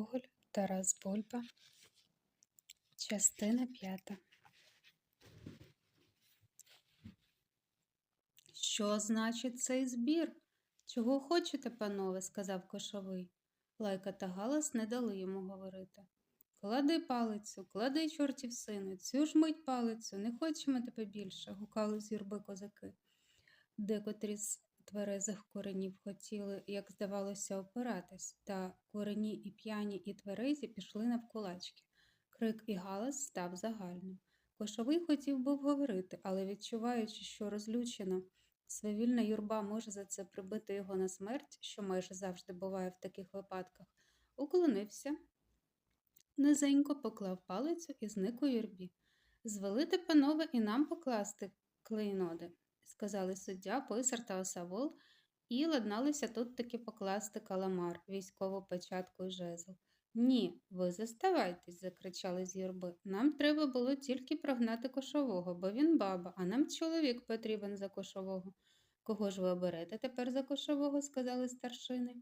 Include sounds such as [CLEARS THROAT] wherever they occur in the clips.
Гоголь, Тарас Бульба, частина п'ята. Що значить цей збір? Чого хочете, панове? сказав кошовий. Лайка та галас не дали йому говорити. Клади палицю, клади, чортів сину, цю ж мить палицю, не хочемо тебе більше, гукали з юрби козаки. Декотрі з тверезих коренів хотіли, як здавалося, опиратись, та корені і п'яні, і тверезі пішли навкулачки. Крик і галас став загальним. Кошовий хотів був говорити, але відчуваючи, що розлючена, свавільна юрба може за це прибити його на смерть, що майже завжди буває в таких випадках, уклонився, низенько поклав палицю і зник у юрбі. Звелите, панове, і нам покласти клейноди, сказали суддя, писар та осавол, і ладналися тут таки покласти каламар, військову печатку і жезл. Ні, ви заставайтесь, закричали з юрби. Нам треба було тільки прогнати кошового, бо він баба, а нам чоловік потрібен за кошового. Кого ж ви оберете тепер за кошового? сказали старшини.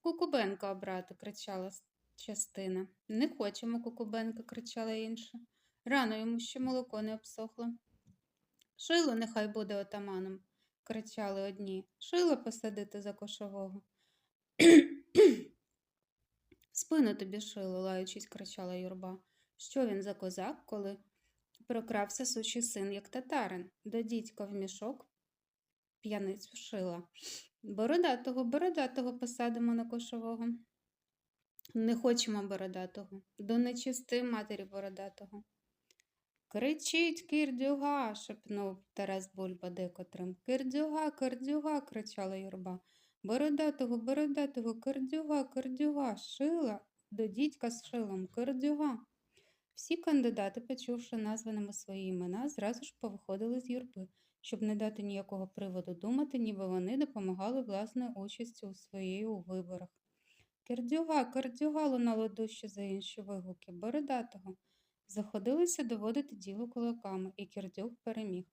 Кукубенка обрати, кричала частина. Не хочемо Кукубенка, кричала інша. Рано йому ще молоко не обсохло. Шило нехай буде отаманом, кричали одні. Шило посадити за кошового. [CLEARS THROAT] Спину тобі шило, лаючись, кричала юрба. Що він за козак, коли прокрався сучий син, як татарин, до дідька в мішок п'яницю шила. Бородатого, бородатого посадимо на кошового. Не хочемо бородатого, до нечисти матері бородатого. Кричіть, кирдюга, шепнув Тарас Бульба декотрим. Кирдюга, кирдюга, кричала юрба. Бородатого, бородатого, кирдюга, кирдюга, шила, до дідька з шилом, кирдюга. Всі кандидати, почувши названими свої імена, зразу ж повиходили з юрби, щоб не дати ніякого приводу думати, ніби вони допомагали власною участю у своїй у виборах. Кирдюга, кирдюга лунало дужче за інші вигуки, бородатого. Заходилися доводити діло кулаками, і Кірдюг переміг.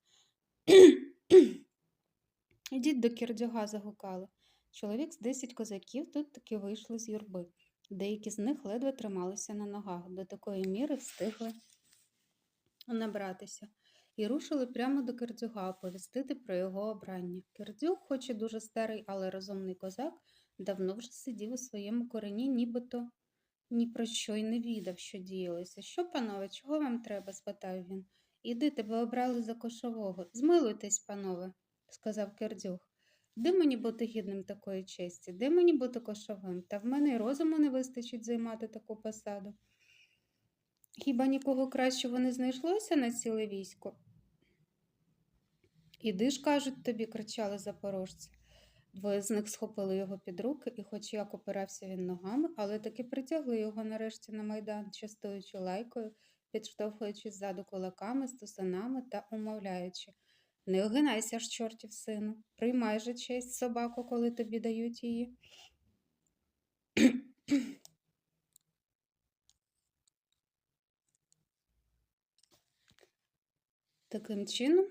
Ідіть до Кірдюга, загукали. Чоловік з десять козаків тут таки вийшли з юрби. Деякі з них ледве трималися на ногах, до такої міри встигли набратися, і рушили прямо до Кирдюга оповістити про його обрання. Кирдюг, хоч і дуже старий, але розумний козак, давно вже сидів у своєму корені, нібито ні про що й не відав, що діялося. Що, панове, чого вам треба? спитав він. Іди, тебе обрали за кошового. Змилуйтесь, панове, сказав Кердюг. Де мені бути гідним такої честі? Де мені бути кошовим? Та в мене й розуму не вистачить займати таку посаду. Хіба нікого кращого не знайшлося на ціле військо? Іди ж, кажуть тобі, кричали запорожці. Двоє з них схопили його під руки, і, хоч як опирався він ногами, але таки притягли його нарешті на майдан, частуючи лайкою, підштовхуючи ззаду кулаками, стусанами та умовляючи. Не огинайся ж, чортів сину, приймай же честь собаку, коли тобі дають її. Таким чином,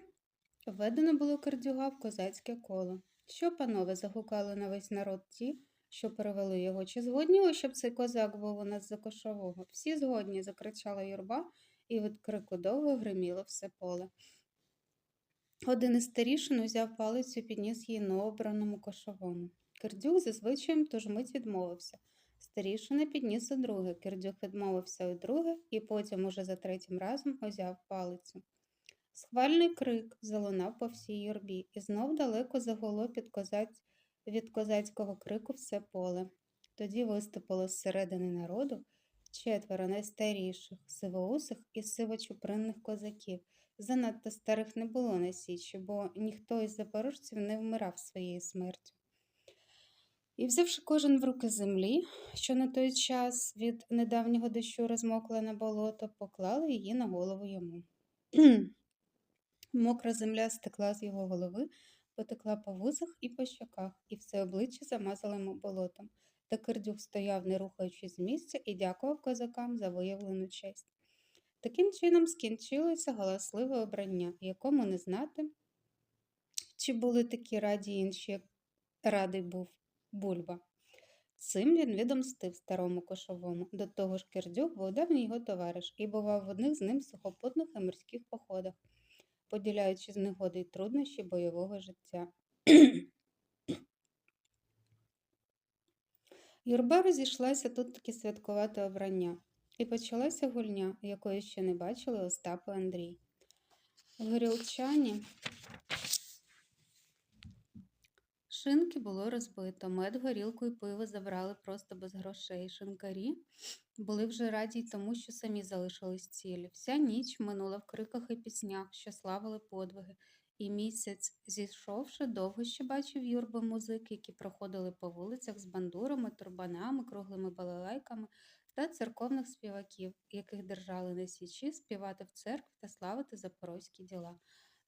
введено було Кердюга в козацьке коло. Що, панове, загукали на весь народ ті, що перевели його. Чи згодні ви, щоб цей козак був у нас за кошового? Всі згодні, закричала юрба, і від крику довго гриміло все поле. Один із старішин узяв палицю і підніс її новообраному кошовому. Кирдюк за звичаєм тож мить відмовився. Старішина підніс у друге. Кирдюк відмовився у друге і потім уже за третім разом узяв палицю. Схвальний крик залунав по всій юрбі, і знов далеко загуло під козаць... від козацького крику все поле. Тоді виступило з середини народу четверо найстаріших, сивоусих і сивочупринних козаків. Занадто старих не було на січі, бо ніхто із запорожців не вмирав своєю смертю. І, взявши кожен в руки землі, що на той час від недавнього дощу розмокла на болото, поклали її на голову йому. Мокра земля стекла з його голови, потекла по вузах і по щоках, і все обличчя замазало йому болотом. Та Кирдюк стояв, не рухаючись з місця, і дякував козакам за виявлену честь. Таким чином скінчилося галасливе обрання, якому не знати, чи були такі раді інші, як радий був Бульба. Цим він відомстив старому кошовому. До того ж, Кирдюк був давній його товариш і бував в одних з ним сухопутних і морських походах, поділяючи з негоди й труднощі бойового життя. Юрба розійшлася тут таки святкувати обрання, і почалася гульня, якої ще не бачили Остап Андрій. Горілчані шинки було розбито, мед, горілку і пиво забрали просто без грошей. Шинкарі були вже раді й тому, що самі залишились цілі. Вся ніч минула в криках і піснях, що славили подвиги. І місяць, зійшовши, довго ще бачив юрби музики, які проходили по вулицях з бандурами, турбанами, круглими балалайками та церковних співаків, яких держали на січі співати в церкві та славити запорозькі діла.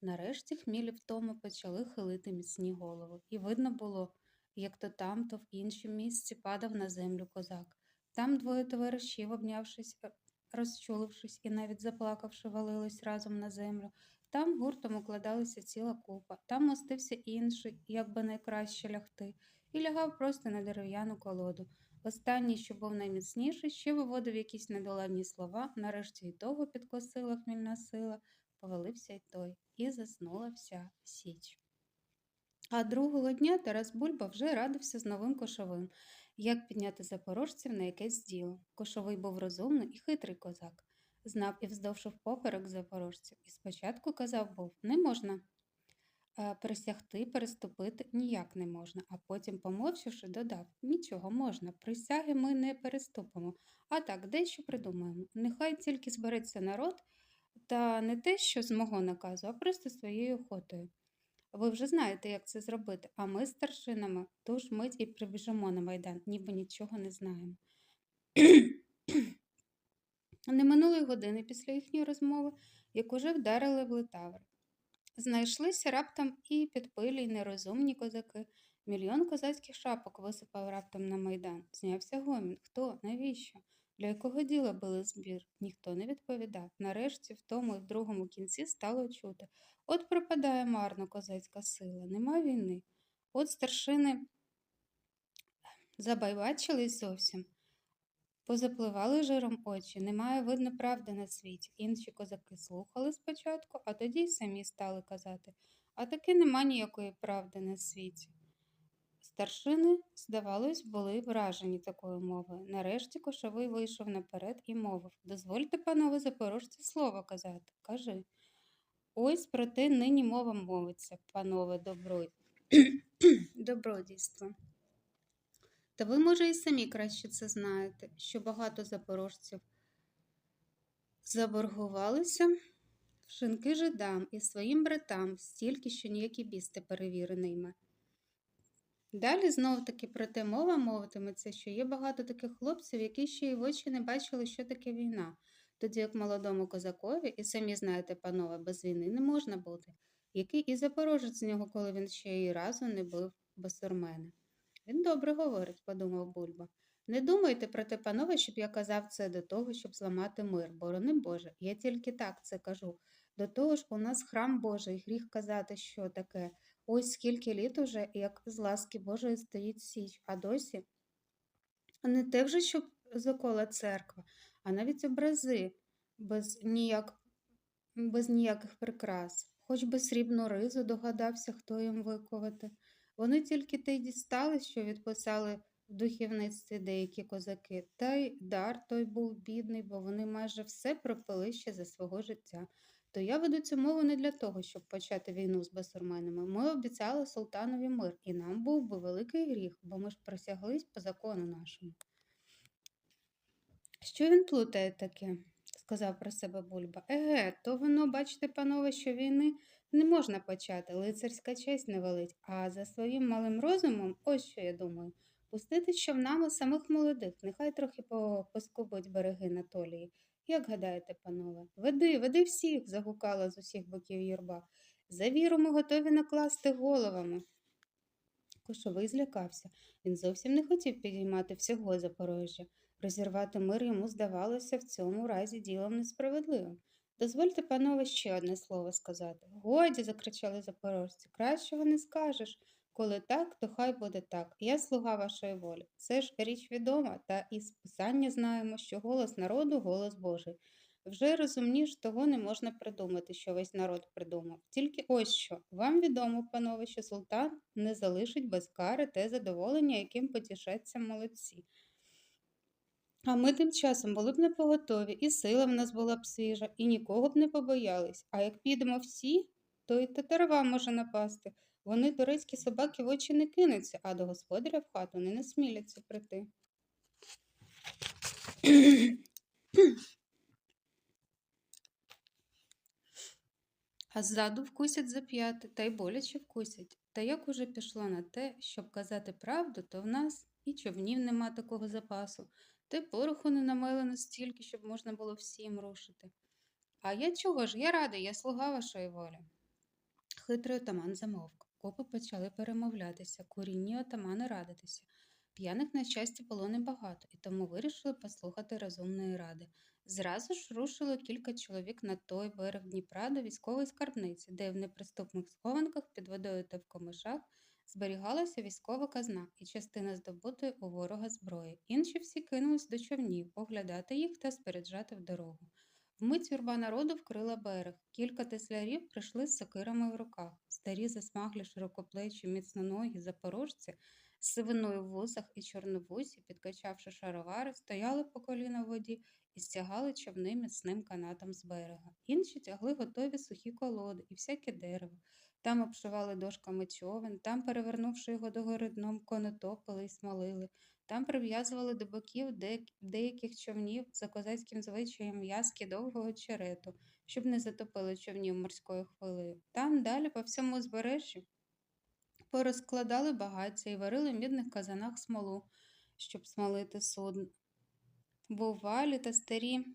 Нарешті хмілі втому почали хилити міцні голови, і видно було, як то там, то в іншому місці падав на землю козак. Там двоє товаришів, обнявшись, е, розчулившись і навіть заплакавши, валились разом на землю. Там гуртом укладалася ціла купа, там мостився інший, як би найкраще лягти, і лягав просто на дерев'яну колоду. Останній, що був найміцніший, ще виводив якісь недоладні слова, нарешті й того підкосила хмільна сила, повалився й той, і заснула вся січ. А другого дня Тарас Бульба вже радився з новим кошовим, як підняти запорожців на якесь діло. Кошовий був розумний і хитрий козак знав і вздовж поперек запорожців, і спочатку казав був не можна присягти, переступити ніяк не можна, а потім, помовчавши, додав нічого можна, присяги ми не переступимо, а так дещо придумаємо. Нехай тільки збереться народ, та не те, що з мого наказу, а просто своєю охотою. Ви вже знаєте, як це зробити, а ми з старшинами ту ж мить і прибіжимо на майдан, ніби нічого не знаємо. [CLEARS THROAT] Не минулої години після їхньої розмови, як уже вдарили в Литавр. Знайшлися раптом і підпилі, й нерозумні козаки. Мільйон козацьких шапок висипав раптом на майдан. Знявся гомін. Хто? Навіщо? Для якого діла били збір? Ніхто не відповідав. Нарешті, в тому і в другому кінці стало чути от пропадає марно козацька сила, нема війни. От старшини забайбачились зовсім. Позапливали жиром очі, немає видно правди на світі. Інші козаки слухали спочатку, а тоді й самі стали казати а таки нема ніякої правди на світі. Старшини, здавалось, були вражені такою мовою. Нарешті кошовий вийшов наперед і мовив Дозвольте, панове запорожці, слово казати. Кажи. Ось про те нині мова мовиться, панове добро... [CLEARS THROAT] добродійство. Та ви, може, і самі краще це знаєте, що багато запорожців заборгувалися в шинки жидам і своїм братам стільки, що ніякі бісти перевірений ними. Далі знов таки про те мова мовитиметься, що є багато таких хлопців, які ще й в очі не бачили, що таке війна, тоді як молодому козакові, і самі знаєте, панове, без війни не можна бути, який і запорожець з нього, коли він ще й разу не був басурмени. Він добре говорить, подумав Бульба. Не думайте про те, панове, щоб я казав це до того, щоб зламати мир, борони Боже. Я тільки так це кажу. До того ж, у нас храм Божий, гріх казати, що таке. Ось скільки літ уже, як з ласки Божої стоїть Січ, а досі. Не те вже, щоб закола церква, а навіть образи, без ніяк, без ніяких прикрас, хоч би срібну ризу догадався, хто їм виковати. Вони тільки те й дістали, що відписали в духівництві деякі козаки, та й дар той був бідний, бо вони майже все пропили ще за свого життя. То я веду цю мову не для того, щоб почати війну з басурменами. Ми обіцяли султанові мир, і нам був би великий гріх, бо ми ж присяглись по закону нашому. Що він плутає таке? сказав про себе Бульба. Еге, то воно, бачите, панове, що війни не можна почати, лицарська честь не велить, а за своїм малим розумом, ось що я думаю, пустити човнами самих молодих, нехай трохи поскубуть береги Натолії. Як гадаєте, панове? Веди, веди всіх, загукала з усіх боків юрба. За віру ми готові накласти головами. Кошовий злякався. Він зовсім не хотів підіймати всього Запорожжя. Розірвати мир йому здавалося в цьому разі ділом несправедливим. Дозвольте, панове, ще одне слово сказати. Годі, закричали запорожці, кращого не скажеш. Коли так, то хай буде так. Я слуга вашої волі. Це ж річ відома, та із писання знаємо, що голос народу голос Божий. Вже розумніш, того не можна придумати, що весь народ придумав. Тільки ось що. Вам відомо, панове, що султан не залишить без кари те задоволення, яким потішаться молодці. А ми тим часом були б непоготові, і сила в нас була б свіжа, і нікого б не побоялись. А як підемо всі, то й татарва може напасти. Вони турецькі собаки в очі не кинуться, а до господаря в хату не насміляться прийти. А ззаду вкусять за п'яти, та й боляче вкусять. Та як уже пішло на те, щоб казати правду, то в нас і човнів нема такого запасу, та й пороху не намелено стільки, щоб можна було всім рушити. А я чого ж? Я радий, я слуга вашої волі. Хитрий отаман замовк. Копи почали перемовлятися, курінні отамани радитися. П'яних на щастя було небагато, і тому вирішили послухати розумної ради. Зразу ж рушило кілька чоловік на той берег Дніпра до військової скарбниці, де в неприступних схованках під водою та в комишах зберігалася військова казна і частина здобутої у ворога зброї. Інші всі кинулись до човнів, оглядати їх та споряджати в дорогу. Вмить юрба народу вкрила берег. Кілька теслярів прийшли з сокирами в руках. Старі засмаглі широкоплечі, міцноногі запорожці з сивиною в вусах і чорновусі, підкачавши шаровари, стояли по коліна в воді і стягали човни міцним канатом з берега. Інші тягли готові сухі колоди і всяке дерево. Там обшивали дошками човен, там, перевернувши його догори дном, конотопили і смолили. Там прив'язували до боків деяких човнів за козацьким звичаєм в'язки довгого черету, щоб не затопили човнів морською хвилею. Там далі по всьому узбережжі порозкладали багаття і варили в мідних казанах смолу, щоб смолити судно. Бувалі та старі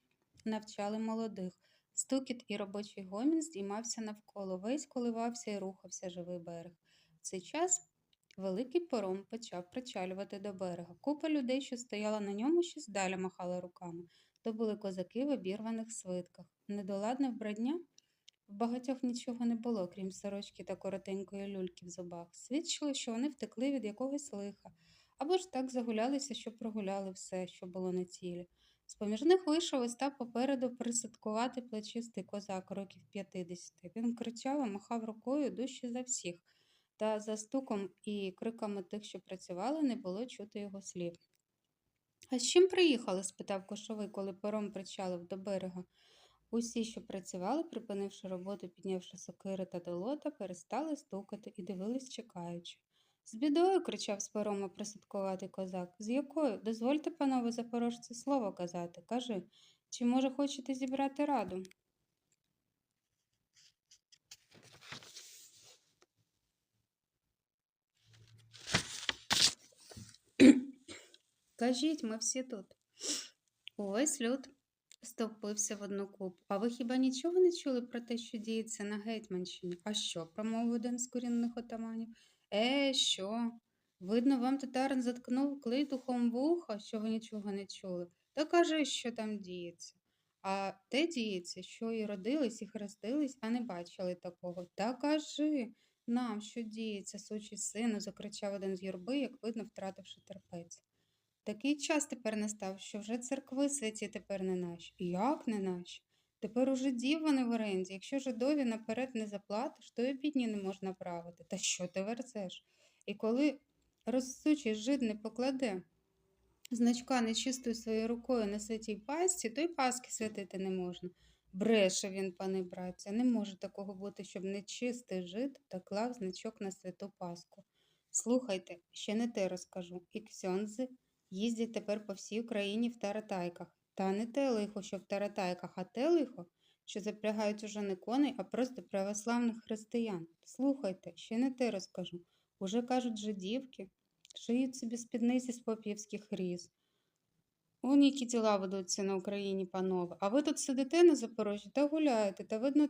навчали молодих. Стукіт і робочий гомін здіймався навколо, весь коливався і рухався живий берег. В цей час великий паром почав причалювати до берега. Купа людей, що стояла на ньому, ще здаля махала руками. То були козаки в обірваних свитках. Недоладне вбрання в багатьох нічого не було, крім сорочки та коротенької люльки в зубах. Свідчило, що вони втекли від якогось лиха, або ж так загулялися, що прогуляли все, що було на тілі. З-поміж них вийшов і попереду присадкувати плечистий козак років 50. Він кричав і махав рукою дужче за всіх, та за стуком і криками тих, що працювали, не було чути його слів. А з чим приїхали? спитав кошовий, коли паром причалив до берега. Усі, що працювали, припинивши роботу, піднявши сокири та долота, перестали стукати і дивились, чекаючи. З бідою кричав з парома присадкуватий козак. З якою? Дозвольте, панове запорожці, слово казати. Кажи, чи, може, хочете зібрати раду? Кажіть, ми всі тут. Ось люд стовпився в одну купу. А ви хіба нічого не чули про те, що діється на Гетьманщині? А що? промовив один з корінних отаманів. Е, що? Видно, вам татарин заткнув клейтухом вуха, що ви нічого не чули. Та кажи, що там діється. А те діється, що і родились, і хрестились, а не бачили такого. Та кажи нам, що діється, сучий сину, закричав один з юрби, як видно, втративши терпець. Такий час тепер настав, що вже церкви святі тепер не наші. Як не наші? Тепер уже дів вони в оренді. Якщо жидові наперед не заплатиш, то й бідні не можна правити. Та що ти верзеш? І коли розсучий жид не покладе значка нечистою своєю рукою на святій пасті, то й паски святити не можна. Бреше він, пане братця, не може такого бути, щоб нечистий жид та клав значок на святу паску. Слухайте, ще не те розкажу. І ксьонзи їздять тепер по всій Україні в таратайках. Та не те лихо, що в таратайках, а те лихо, що запрягають уже не коней, а просто православних християн. Слухайте, ще не те розкажу. Уже кажуть жидівки, шиють собі спідниці з попівських різ. Он які діла ведуться на Україні, панове. А ви тут сидите на Запорожжі та гуляєте, та видно,